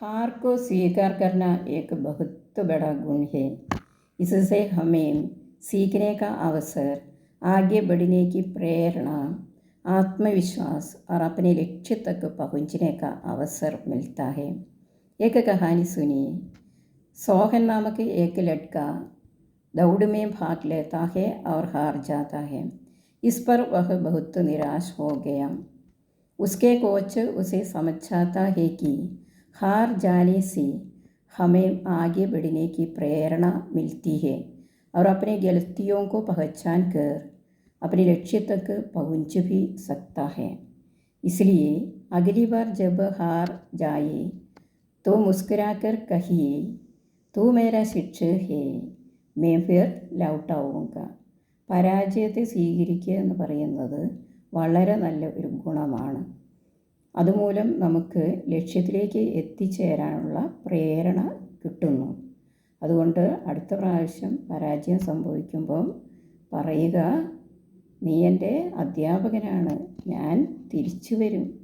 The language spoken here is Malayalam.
हार को स्वीकार करना एक बहुत बड़ा गुण है। इससे हमें सीखने का अवसर, आगे बढ़ने की प्रेरणा, आत्मविश्वास और अपने लक्ष्य तक पहुँचने का अवसर मिलता है। एक कहानी सुनिए। सोहन नामक एक लड़का दौड़ में भाग लेता है और हार जाता है। इस पर वह बहुत निराश हो गया। उसके कोच उसे समझाता है कि हार जाने से हमें आगे बढ़ने की प्रेरणा मिलती है और अपने गलतियों को पहचान कर अपने लक्ष्य तक पहुंच भी सकता है इसलिए अगली बार जब हार जाए तो मुस्कुराकर कहिए तू मेरा शिक्षक है मैं फिर ലൗട്ടാവുക പരാജയത്തെ സ്വീകരിക്കുക എന്ന് പറയുന്നത് വളരെ നല്ല ഒരു ഗുണമാണ് അതുമൂലം നമുക്ക് ലക്ഷ്യത്തിലേക്ക് എത്തിച്ചേരാനുള്ള പ്രേരണ കിട്ടുന്നു. അതുകൊണ്ട് അടുത്ത പ്രാവശ്യം പരാജയം സംഭവിക്കുമ്പോൾ പറയുക നീ എന്റെ അധ്യാപകനാണ്. ഞാൻ തിരിച്ചു വരും